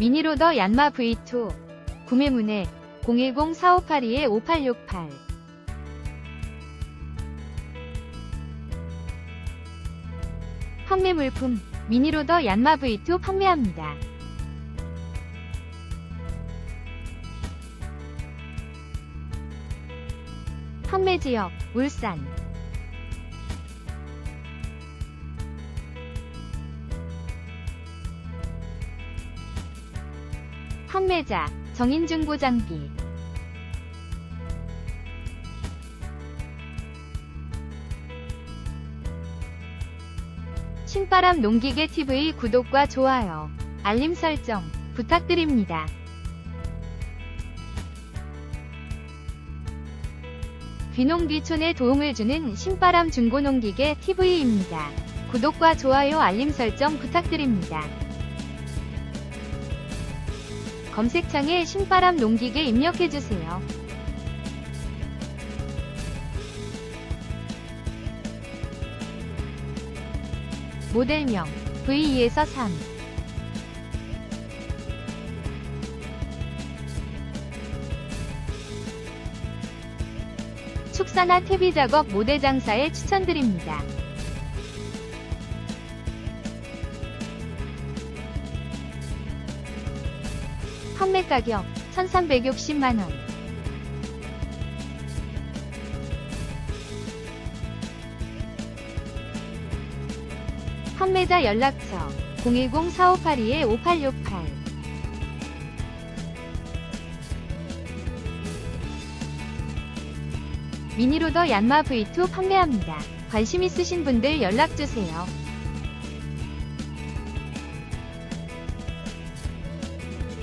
미니로더 얀마 V2 구매 문의 010-4582-5868 판매 물품 미니로더 얀마 V2 판매합니다. 판매 지역 울산 판매자 정인중고장비 신바람 농기계 TV 구독과 좋아요, 알림 설정 부탁드립니다. 귀농귀촌에 도움을 주는 신바람 중고농기계 TV입니다. 구독과 좋아요 알림 설정 부탁드립니다. 검색창에 신바람 농기계 입력해주세요. 모델명 V2에서 3 축사나 퇴비 작업 모대 장사에 추천드립니다. 판매 가격 1360만원 판매자 연락처 010-4582-5868 미니로더 얀마 V2 판매합니다. 관심 있으신 분들 연락주세요.